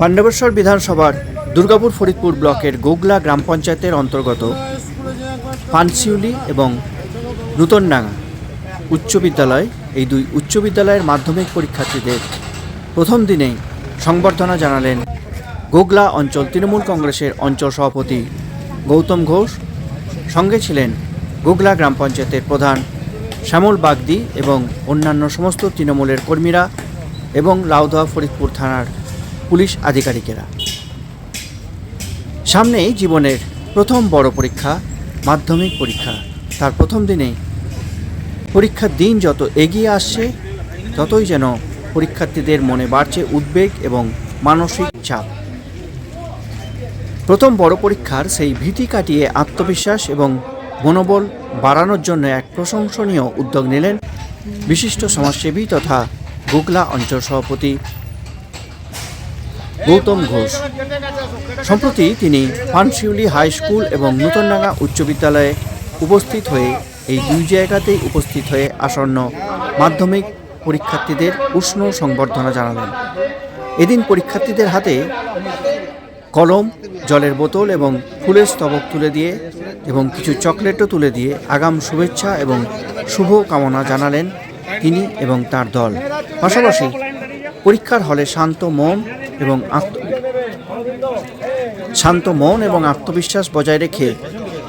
পাণ্ডবেশ্বর বিধানসভার দুর্গাপুর ফরিদপুর ব্লকের গোগলা গ্রাম পঞ্চায়েতের অন্তর্গত পানশিউলি এবং নূতনডাঙ্গা উচ্চ বিদ্যালয়, এই দুই উচ্চ বিদ্যালয়ের মাধ্যমিক পরীক্ষার্থীদের প্রথম দিনেই সংবর্ধনা জানালেন গোগলা অঞ্চল তৃণমূল কংগ্রেসের অঞ্চল সভাপতি গৌতম ঘোষ। সঙ্গে ছিলেন গোগলা গ্রাম পঞ্চায়েতের প্রধান শ্যামল বাগদি এবং অন্যান্য সমস্ত তৃণমূলের কর্মীরা এবং লাউদোয়া ফরিদপুর থানার পুলিশ আধিকারিকেরা। সামনেই জীবনের প্রথম বড় পরীক্ষা, মাধ্যমিক পরীক্ষা। তার প্রথম দিনে পরীক্ষার দিন যত এগিয়ে আসছে, ততই যেন পরীক্ষার্থীদের মনে বাড়ছে উদ্বেগ এবং মানসিক চাপ। প্রথম বড় পরীক্ষার সেই ভীতি কাটিয়ে আত্মবিশ্বাস এবং মনোবল বাড়ানোর জন্য এক প্রশংসনীয় উদ্যোগ নিলেন বিশিষ্ট সমাজসেবী তথা গোগলা অঞ্চল সভাপতি গৌতম ঘোষ। সম্প্রতি তিনি পানশিউলি হাই স্কুল এবং নূতনডাঙ্গা উচ্চ বিদ্যালয়ে উপস্থিত হয়ে এই দুই জায়গাতেই উপস্থিত হয়ে আসন্ন মাধ্যমিক পরীক্ষার্থীদের উষ্ণ সংবর্ধনা জানালেন। এদিন পরীক্ষার্থীদের হাতে কলম, জলের বোতল এবং ফুলের স্তবক তুলে দিয়ে এবং কিছু চকলেটও তুলে দিয়ে আগাম শুভেচ্ছা এবং শুভ কামনা জানালেন তিনি এবং তার দল। পাশাপাশি পরীক্ষার হলে শান্ত মন এবং আত্ম শান্ত মন এবং আত্মবিশ্বাস বজায় রেখে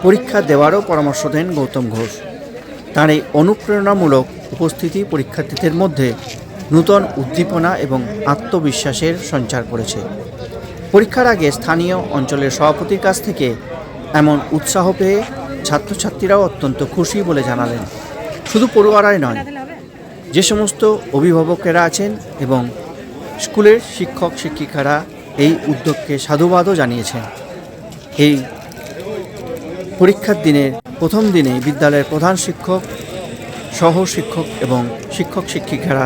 পরীক্ষা দেওয়ারও পরামর্শ দেন গৌতম ঘোষ। তার এই অনুপ্রেরণামূলক উপস্থিতি পরীক্ষার্থীদের মধ্যে নূতন উদ্দীপনা এবং আত্মবিশ্বাসের সঞ্চার করেছে। পরীক্ষার আগে স্থানীয় অঞ্চলের সভাপতির কাছ থেকে এমন উৎসাহ পেয়ে ছাত্রছাত্রীরাও অত্যন্ত খুশি বলে জানালেন। শুধু পড়ুয়ারাই নয়, যে সমস্ত অভিভাবকেরা আছেন এবং স্কুলের শিক্ষক, শিক্ষিকারা এই উদ্যোগকে সাধুবাদও জানিয়েছেন। এই পরীক্ষার দিনের প্রথম দিনে বিদ্যালয়ের প্রধান শিক্ষক সহ শিক্ষক এবং শিক্ষক, শিক্ষিকারা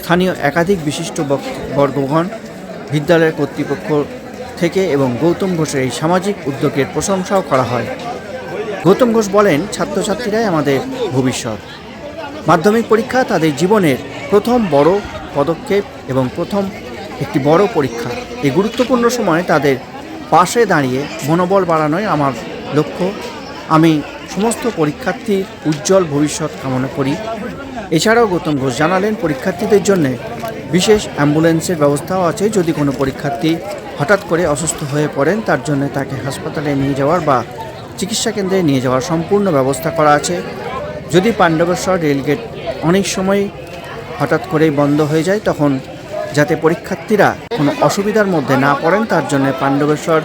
স্থানীয় একাধিক বিশিষ্ট বর্গগণ বিদ্যালয়ের কর্তৃপক্ষ থেকে এবং গৌতম ঘোষের এই সামাজিক উদ্যোগের প্রশংসাও করা হয়। গৌতম ঘোষ বলেন, ছাত্রছাত্রীরাই আমাদের ভবিষ্যৎ। মাধ্যমিক পরীক্ষা তাদের জীবনের প্রথম বড় পদক্ষেপ এবং প্রথম একটি বড় পরীক্ষা। এই গুরুত্বপূর্ণ সময়ে তাদের পাশে দাঁড়িয়ে মনোবল বাড়ানোই আমার লক্ষ্য। আমি সমস্ত পরীক্ষার্থীর উজ্জ্বল ভবিষ্যৎ কামনা করি। এছাড়াও গৌতম ঘোষ জানালেন, পরীক্ষার্থীদের জন্য বিশেষ অ্যাম্বুলেন্সের ব্যবস্থাও আছে। যদি কোনো পরীক্ষার্থী হঠাৎ করে অসুস্থ হয়ে পড়েন, তার জন্য তাকে হাসপাতালে নিয়ে যাওয়ার বা চিকিৎসা কেন্দ্রে নিয়ে যাওয়ার সম্পূর্ণ ব্যবস্থা করা আছে। যদি পাণ্ডবেশ্বর রেলগেট অনেক সময় হঠাৎ করেই বন্ধ হয়ে যায়, তখন যাতে পরীক্ষার্থীরা কোনো অসুবিধার মধ্যে না পড়েন, তার জন্য পাণ্ডবেশ্বর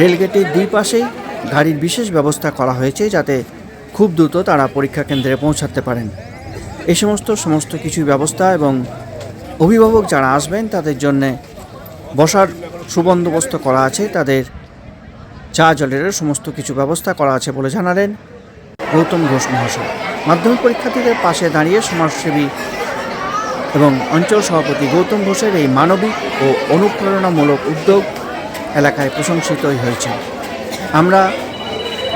রেলগেটের দুই পাশেই গাড়ির বিশেষ ব্যবস্থা করা হয়েছে, যাতে খুব দ্রুত তারা পরীক্ষা কেন্দ্রে পৌঁছাতে পারেন। এই সমস্ত সমস্ত কিছু ব্যবস্থা এবং অভিভাবক যারা আসবেন, তাদের জন্যে বসার সুবন্দোবস্ত করা আছে, তাদের চা জলের সমস্ত কিছু ব্যবস্থা করা আছে বলে জানালেন গৌতম ঘোষ মহাশয়। মাধ্যমিক পরীক্ষার্থীদের পাশে দাঁড়িয়ে সমাজসেবী এবং অঞ্চল সভাপতি গৌতম ঘোষের এই মানবিক ও অনুপ্রেরণামূলক উদ্যোগ এলাকায় প্রশংসিতই হয়েছে। আমরা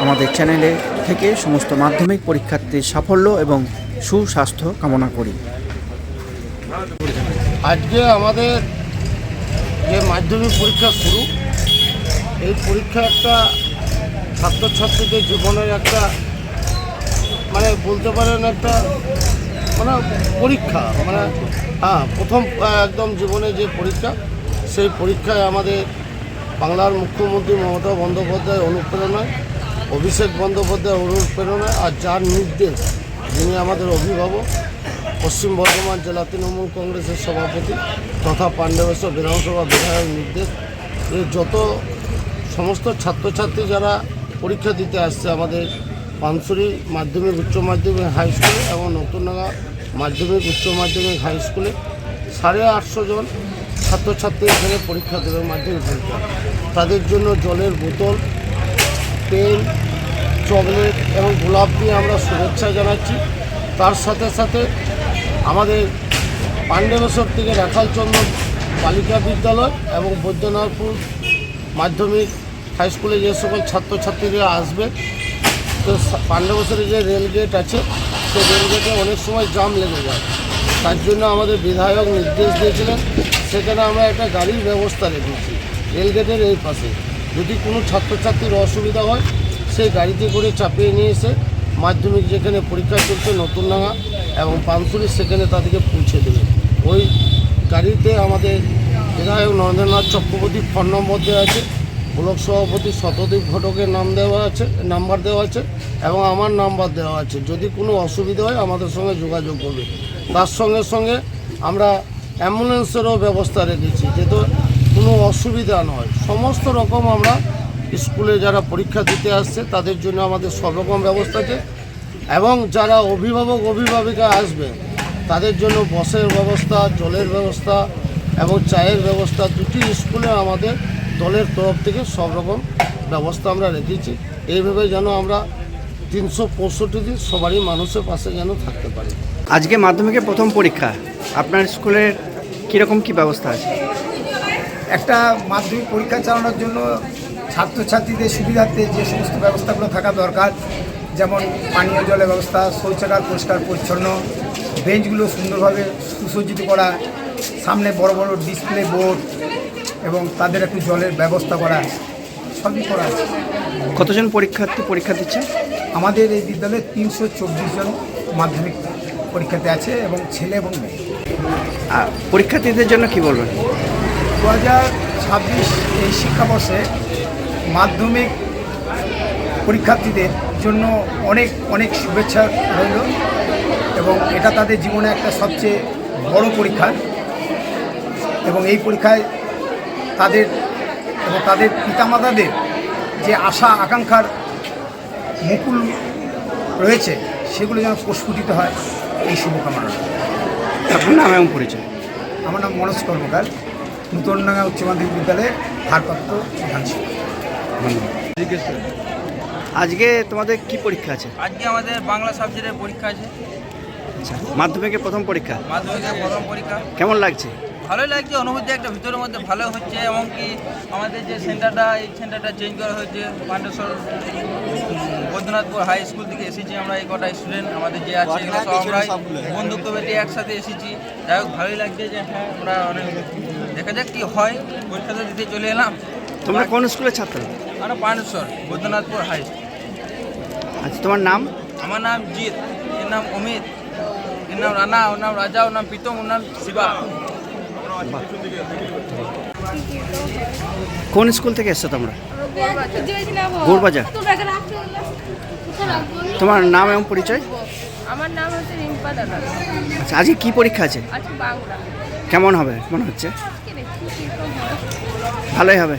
আমাদের চ্যানেলে থেকে সমস্ত মাধ্যমিক পরীক্ষার্থীর সাফল্য এবং সুস্বাস্থ্য কামনা করি। আজকে আমাদের যে মাধ্যমিক পরীক্ষা শুরু, এই পরীক্ষা একটা ছাত্রছাত্রীদের জীবনের একটা মানে বলতে পারেন একটা মানে পরীক্ষা মানে হ্যাঁ প্রথম একদম জীবনে যে পরীক্ষা, সেই পরীক্ষায় আমাদের বাংলার মুখ্যমন্ত্রী মমতা বন্দ্যোপাধ্যায় অনুপ্রেরণায়, অভিষেক বন্দ্যোপাধ্যায় অনুপ্রেরণায় আর যার নির্দেশ, যিনি আমাদের অভিভাবক, পশ্চিম বর্ধমান জেলা তৃণমূল কংগ্রেসের সভাপতি তথা পাণ্ডবেশ্বর বিধানসভা বিধায়ক নির্দেশ যত সমস্ত ছাত্রছাত্রী যারা পরীক্ষা দিতে আসছে আমাদের পানসুরি মাধ্যমিক, উচ্চ মাধ্যমিক, হাই স্কুলে এবং নতুনডাঙ্গা মাধ্যমিক, উচ্চ মাধ্যমিক হাই স্কুলে সাড়ে আটশো জন ছাত্রছাত্রী এখানে পরীক্ষা দেবে মাধ্যমিক পরীক্ষা। তাদের জন্য জলের বোতল পেন চকলেট এবং গোলাপ দিয়ে আমরা শুভেচ্ছা জানাচ্ছি। তার সাথে সাথে আমাদের পাণ্ডবেশ্বর থেকে রাখালচন্দ্র বালিকা বিদ্যালয় এবং বৈদ্যনাথপুর মাধ্যমিক হাই স্কুলে যে সকল ছাত্রছাত্রীরা আসবে, তো পাণ্ডবেশ্বরে যে রেলগেট আছে রেলগেটে অনেক সময় জাম লেগে যায়। তার জন্য আমাদের বিধায়ক নির্দেশ দিয়েছিলেন, সেখানে আমরা একটা গাড়ির ব্যবস্থা রেখেছি, রেলগেটের এই পাশে। যদি কোনো ছাত্রছাত্রীর অসুবিধা হয়, সেই গাড়িতে করে চাপিয়ে নিয়ে এসে মাধ্যমিক যেখানে পরীক্ষা চলছে নতুনডাঙ্গা এবং পানসুরি, সেখানে তাদেরকে পৌঁছে দেবে। ওই গাড়িতে আমাদের বিধায়ক নরেন্দ্রনাথ চক্রবর্তীর ফোন নম্বর দেওয়া আছে। ব্লক সভাপতি শতদীপ ঘটকের নাম দেওয়া আছে, নাম্বার দেওয়া আছে এবং আমার নাম্বার দেওয়া আছে। যদি কোনো অসুবিধা হয়, আমাদের সঙ্গে যোগাযোগ করবে। তার সঙ্গে সঙ্গে আমরা অ্যাম্বুলেন্সেরও ব্যবস্থা রেখেছি যাতে কোনো অসুবিধা নয়। সমস্ত রকম আমরা স্কুলে যারা পরীক্ষা দিতে আসছে, তাদের জন্য আমাদের সব রকম ব্যবস্থা আছে এবং যারা অভিভাবক, অভিভাবিকা আসবে, তাদের জন্য বসের ব্যবস্থা, জলের ব্যবস্থা এবং চায়ের ব্যবস্থা দুটি স্কুলে আমাদের দলের তরফ থেকে সব রকম ব্যবস্থা আমরা রেখেছি। এইভাবে যেন আমরা তিনশো পঁয়ষট্টি দিন সবারই মানুষের পাশে যেন থাকতে পারি। আজকে মাধ্যমিকের প্রথম পরীক্ষা আপনার স্কুলের কীরকম কী ব্যবস্থা আছে? একটা মাধ্যমিক পরীক্ষা চালানোর জন্য ছাত্রছাত্রীদের সুবিধার্থে যে সমস্ত ব্যবস্থাগুলো থাকা দরকার যেমন পানীয় জলের ব্যবস্থা শৌচাগার পরিষ্কার পরিচ্ছন্ন বেঞ্চগুলো সুন্দরভাবে সুসজ্জিত করা সামনে বড় বড় ডিসপ্লে বোর্ড এবং তাদের একটু জলের ব্যবস্থা করা সবই করা আছে। কতজন পরীক্ষার্থী পরীক্ষা দিচ্ছে? আমাদের এই বিদ্যালয়ে তিনশো চব্বিশ জন মাধ্যমিক পরীক্ষাতে আছে এবং ছেলে এবং মেয়ে। পরীক্ষার্থীদের জন্য কি বলবেন? দু হাজার ছাব্বিশ এই শিক্ষাবর্ষে মাধ্যমিক পরীক্ষার্থীদের জন্য অনেক অনেক শুভেচ্ছা রইল এবং এটা তাদের জীবনে একটা সবচেয়ে বড় পরীক্ষা। এবং এই পরীক্ষায় তাদের এবং তাদের পিতামাতাদের যে আশা আকাঙ্ক্ষার মুকুল রয়েছে সেগুলো যেন প্রস্ফুটিত হয় এই শুভকামনা। আপনার নাম এবং পরিচয়? আমার নাম মনোজ কর্মকার নূতনডাঙ্গা উচ্চ মাধ্যমিক বিদ্যালয়ের ভারপ্রাপ্ত প্রধান আজকে তোমাদের কি পরীক্ষা আছে? আজকে আমাদের বাংলা সাবজেক্টের পরীক্ষা আছে। আচ্ছা মাধ্যমিকের প্রথম পরীক্ষা? মাধ্যমিকের প্রথম পরীক্ষা। কেমন লাগছে? ভালোই লাগছে অনুভূতি একটা ভিতরের মধ্যে ভালো হচ্ছে এমনকি আমাদের যে সেন্টারটা এই সেন্টারটা চেঞ্জ করা হয়েছে পাণ্ডেশ্বর বৈদ্যনাথপুর হাই স্কুল থেকে এসেছি আমরা এই কটা স্টুডেন্ট আমাদের যে আছে এগুলো সব আমরাই বন্ধুত্ব বেটে একসাথে এসেছি। যাই হোক ভালোই লাগছে যে হ্যাঁ আমরা অনেক দেখা যাক কি হয় পরীক্ষা তো দিতে চলে এলাম। তোমরা কোন স্কুলের ছাত্র? আমরা পাণ্ডেশ্বর বৈদ্যনাথপুর হাই আচ্ছা তোমার নাম? আমার নাম জিৎ এর নাম অমিত এর নাম রানা ওর নাম রাজা ওর নাম প্রীতম ওর নাম শিবা। কোন স্কুল থেকে এসছো তোমরা? গোরবাজার? তোমার নাম এবং পরিচয়? আমার নাম হচ্ছে রিম্পা দাদা। আচ্ছা আজকে কি পরীক্ষা আছে? কেমন হবে মনে হচ্ছে? ভালোই হবে।